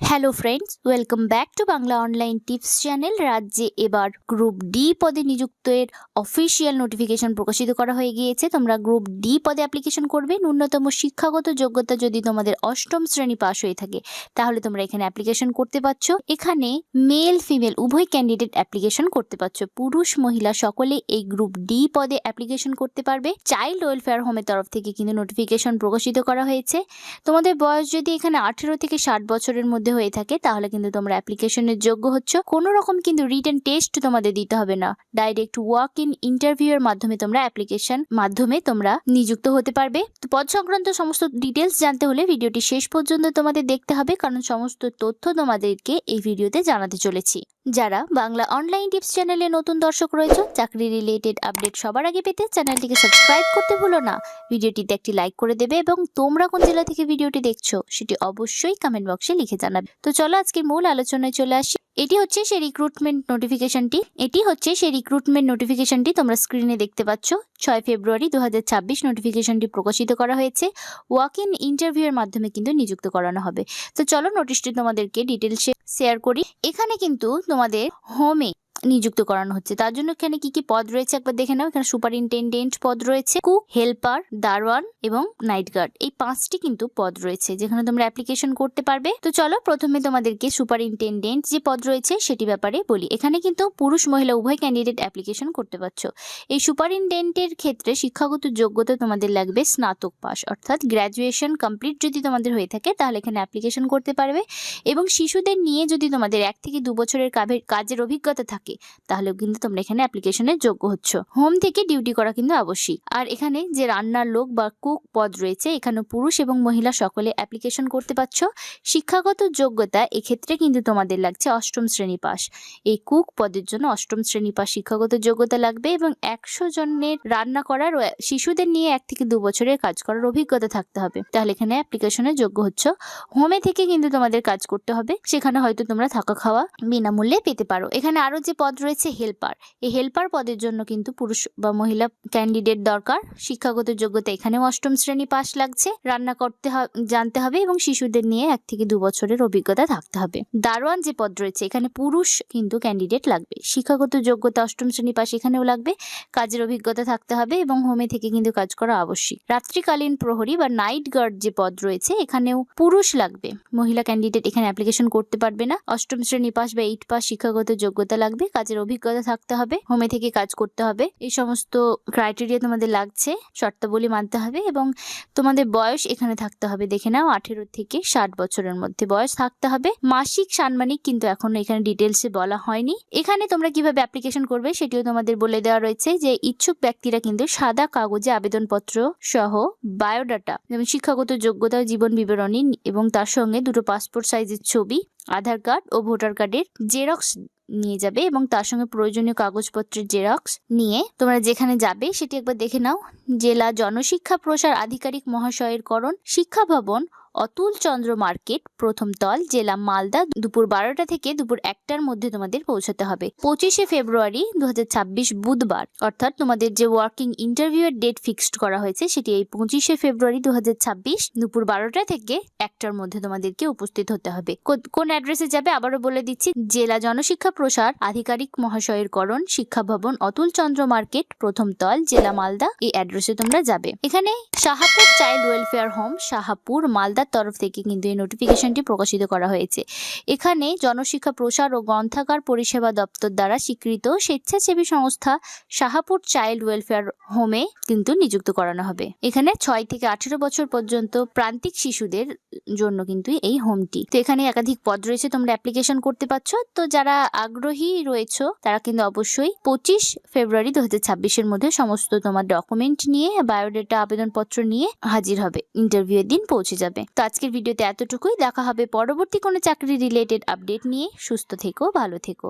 Hello friends welcome back to Bangla online tips channel রাজ্যে এবার group D পদে নিযুক্তের official notification প্রকাশিত করা হয়ে গিয়েছে। তোমরা গ্রুপ ডি পদে অ্যাপ্লিকেশন করবে। ন্যূনতম শিক্ষাগত যোগ্যতা যদি তোমাদের অষ্টম শ্রেণি পাশ হয়ে থাকে, তাহলে তোমরা এখানে অ্যাপ্লিকেশন করতে পারছ। এখানে মেল ফিমেল উভয় ক্যান্ডিডেট অ্যাপ্লিকেশন করতে পারছ। পুরুষ, মহিলা সকলে এই গ্রুপ ডি পদে অ্যাপ্লিকেশন করতে পারবে। চাইল্ড ওয়েলফেয়ার হোমের তরফ থেকে কিন্তু নোটিফিকেশন প্রকাশিত করা হয়েছে। তোমাদের বয়স যদি এখানে আঠেরো থেকে ষাট বছরের মধ্যে হয়ে থাকে, তাহলে কিন্তু তোমরা অ্যাপ্লিকেশনের যোগ্য হচ্ছ। কোনো রকম কিন্তু রিটেন টেস্ট তোমাদের দিতে হবে না। ডাইরেক্ট ওয়াক ইন ইন্টারভিউ এর মাধ্যমে তোমরা অ্যাপ্লিকেশন মাধ্যমে তোমরা নিযুক্ত হতে পারবে। তো পদ সংক্রান্ত সমস্ত ডিটেলস জানতে হলে ভিডিওটি শেষ পর্যন্ত তোমাদের দেখতে হবে, কারণ সমস্ত তথ্য তোমাদেরকে এই ভিডিওতে জানাতে চলেছি। যারা বাংলা অনলাইন টিপস চ্যানেলে নতুন দর্শক রয়েছে, চাকরি রিলেটেড আপডেট সবার আগে পেতে চ্যানেলটিকে সাবস্ক্রাইব করতে ভুলো না। ভিডিওটিতে একটি লাইক করে দেবে এবং তোমরা কোন জেলা থেকে ভিডিওটি দেখছ, সেটি অবশ্যই কমেন্ট বক্সে লিখে জানাবে। তো চলো আজকের মূল আলোচনায় চলে আসি। এটি হচ্ছে সেই রিক্রুটমেন্ট নোটিফিকেশনটি এটি হচ্ছে সেই রিক্রুটমেন্ট নোটিফিকেশনটি তোমরা স্ক্রিনে দেখতে পাচ্ছ। ছয় ফেব্রুয়ারি দু হাজার নোটিফিকেশনটি প্রকাশিত করা হয়েছে। ওয়াক ইন ইন্টারভিউয়ের মাধ্যমে কিন্তু নিযুক্ত করানো হবে। তো চলো নোটিশটি তোমাদেরকে ডিটেলসে শেয়ার করি। এখানে কিন্তু তোমাদের হোমে নিযুক্ত করানো হচ্ছে। তার জন্য এখানে কি কি পদ রয়েছে একবার দেখে নাও। এখানে সুপারিনটেন্ডেন্ট পদ রয়েছে কুক হেল্পার, দারোয়ান এবং নাইট গার্ড এই পাঁচটি কিন্তু পদ রয়েছে যেখানে তোমরা অ্যাপ্লিকেশন করতে পারবে। তো চলো প্রথমে তোমাদেরকে সুপারিনটেন্ডেন্ট যে পদ রয়েছে সেটি ব্যাপারে বলি। এখানে কিন্তু পুরুষ, মহিলা, উভয় ক্যান্ডিডেট অ্যাপ্লিকেশন করতে পারছ। এই সুপারিনটেন্ডেন্টের ক্ষেত্রে শিক্ষাগত যোগ্যতা তোমাদের লাগবে স্নাতক পাস অর্থাৎ গ্র্যাজুয়েশন কমপ্লিট যদি তোমাদের হয়ে থাকে তাহলে এখানে অ্যাপ্লিকেশন করতে পারবে। এবং শিশুদের নিয়ে যদি তোমাদের এক থেকে দু বছরের কাজের অভিজ্ঞতা থাকে তাহলেও কিন্তু তোমরা এখানে অ্যাপ্লিকেশনের যোগ্য হচ্ছ। হোম থেকে ডিউটি করা কিন্তু আবশ্যিক। আর এখানে যে রান্নার লোক বা কুক পদ রয়েছে এখানে পুরুষ এবং মহিলা সকলে অ্যাপ্লিকেশন করতে পারছ। শিক্ষাগত যোগ্যতা এক্ষেত্রে কিন্তু তোমাদের লাগছে অষ্টম শ্রেণি পাস এই কুক পদের জন্য অষ্টম শ্রেণি পাস শিক্ষাগত যোগ্যতা লাগবে এবং একশো জনের রান্না করার শিশুদের নিয়ে এক থেকে দু বছরের কাজ করার অভিজ্ঞতা থাকতে হবে। তাহলে এখানে অ্যাপ্লিকেশনের যোগ্য হচ্ছ। হোমে থেকে কিন্তু তোমাদের কাজ করতে হবে। সেখানে হয়তো তোমরা থাকা খাওয়া বিনামূল্যে পেতে পারো। এখানে আরও যে পদ রয়েছে হেল্পার এই হেল্পার পদের জন্য কিন্তু পুরুষ বা মহিলা ক্যান্ডিডেট দরকার। শিক্ষাগত যোগ্যতা এখানেও অষ্টম শ্রেণি পাশ লাগছে। রান্না করতে জানতে হবে এবং শিশুদের নিয়ে এক থেকে দু বছরের অভিজ্ঞতা থাকতে হবে। দারোয়ান যে পদ রয়েছে, এখানে পুরুষ কিন্তু ক্যান্ডিডেট লাগবে। শিক্ষাগত যোগ্যতা অষ্টম শ্রেণি পাশ এখানেও লাগবে। কাজের অভিজ্ঞতা থাকতে হবে এবং হোমে থেকে কিন্তু কাজ করা আবশ্যিক। রাত্রিকালীন প্রহরী বা নাইট গার্ড যে পদ রয়েছে, এখানেও পুরুষ লাগবে। মহিলা ক্যান্ডিডেট এখানে অ্যাপ্লিকেশন করতে পারবে না। অষ্টম শ্রেণি পাস বা এইট পাস শিক্ষাগত যোগ্যতা লাগবে। কাজের অভিজ্ঞতা থাকতে হবে হোমে থেকে কাজ করতে হবে। এই সমস্ত ক্রাইটেরিয়া তোমাদের লাগছে, শর্তাবলী মানতে হবে এবং তোমাদের বয়স এখানে থাকতে হবে। দেখে নাও, আঠেরো থেকে ষাট বছরের মধ্যে বয়স থাকতে হবে। মাসিক সাম্মানিক কিন্তু এখনও এখানে ডিটেলসে বলা হয়নি। এখানে তোমরা কীভাবে অ্যাপ্লিকেশন করবে সেটিও তোমাদের বলে দেওয়া রয়েছে যে ইচ্ছুক ব্যক্তিরা কিন্তু সাদা কাগজে আবেদনপত্র সহ বায়োডাটা যেমন শিক্ষাগত যোগ্যতা, জীবন বিবরণী এবং তার সঙ্গে দুটো পাসপোর্ট সাইজের ছবি, আধার কার্ড ও ভোটার কার্ডের জেরক্স নিয়ে যাবে এবং তার সঙ্গে প্রয়োজনীয় কাগজপত্রের জেরক্স নিয়ে তোমরা যেখানে যাবে সেটি একবার দেখে নাও। জেলা জনশিক্ষা প্রসার আধিকারিক মহাশয়ের করণ শিক্ষা ভবন অতুল চন্দ্র মার্কেট, প্রথম তল জেলা মালদা, দুপুর বারোটা থেকে দুপুর একটার মধ্যে তোমাদের পৌঁছাতে হবে। পঁচিশে ফেব্রুয়ারি দু হাজার ছাব্বিশ বুধবার, অর্থাৎ তোমাদের যে ওয়ার্কিং ইন্টারভিউ এর ডেট ফিক্সড করা হয়েছে, সেটি এই পঁচিশে ফেব্রুয়ারি দুহাজার ছাব্বিশ দুপুর বারোটা থেকে একটার মধ্যে তোমাদেরকে উপস্থিত হতে হবে। কোন অ্যাড্রেসে যাবে আবারও বলে দিচ্ছি, জেলা জনশিক্ষা প্রসার, আধিকারিক মহাশয়ের করণ, শিক্ষা ভবন, অতুল চন্দ্র মার্কেট, প্রথম তল জেলা মালদা, এই অ্যাড্রেসে তোমরা যাবে। এখানে Shahapur child welfare home Shahapur মালদার তরফ থেকে কিন্তু এই নোটিফিকেশনটি প্রকাশিত করা হয়েছে। এখানে জনশিক্ষা প্রসার ও গ্রন্থাগার পরিষেবা দপ্তর দ্বারা স্বীকৃত স্বেচ্ছাসেবী সংস্থা শাহাপুর চাইল্ড ওয়েলফেয়ার হোমে কিন্তু নিযুক্ত করানো হবে। এখানে ছয় থেকে আঠেরো বছর পর্যন্ত প্রান্তিক শিশুদের জন্য কিন্তু এই হোমটি। তো এখানে একাধিক পদ রয়েছে, তোমরা অ্যাপ্লিকেশন করতে পারছ। তো যারা আগ্রহী রয়েছে, তারা কিন্তু অবশ্যই পঁচিশ ফেব্রুয়ারি দু হাজার মধ্যে সমস্ত তোমার ডকুমেন্ট নিয়ে বায়োডেটা আবেদনপত্র নিয়ে হাজির হবে। ইন্টারভিউ এর দিন পৌঁছে যাবে। তো আজকের ভিডিওতে এতটুকুই। দেখা হবে পরবর্তী কোনো চাকরি রিলেটেড আপডেট নিয়ে। সুস্থ থেকো, ভালো থেকো।